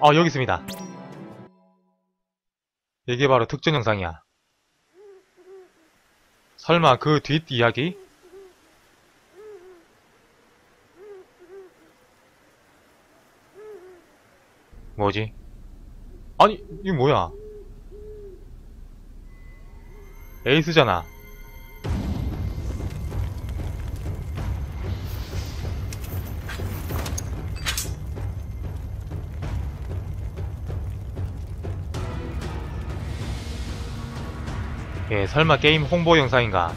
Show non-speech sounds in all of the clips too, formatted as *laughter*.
어 여기 있습니다 이게 바로 특전 영상이야 설마 그 뒷 이야기? 뭐지? 아니 이게 뭐야 에이스잖아 예, 설마 게임 홍보 영상인가?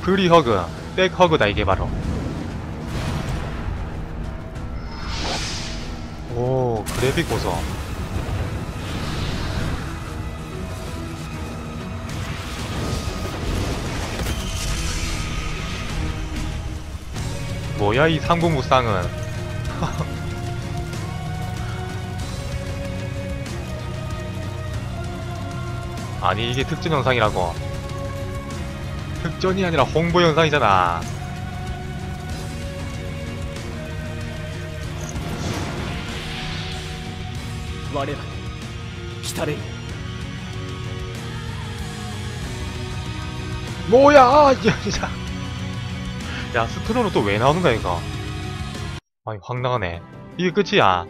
프리 허그, 백 허그다 이게 바로. 오, 그래픽 보소. 뭐야 이 상부 무쌍은? *laughs* 아니 이게 특전 영상이라고. 특전이 아니라 홍보 영상이잖아. 와레라. 기타레 뭐야 *laughs* 야, 야 스트로는 또 왜 나오는 거야 이거? 아니, 황당하네 이게 끝이야.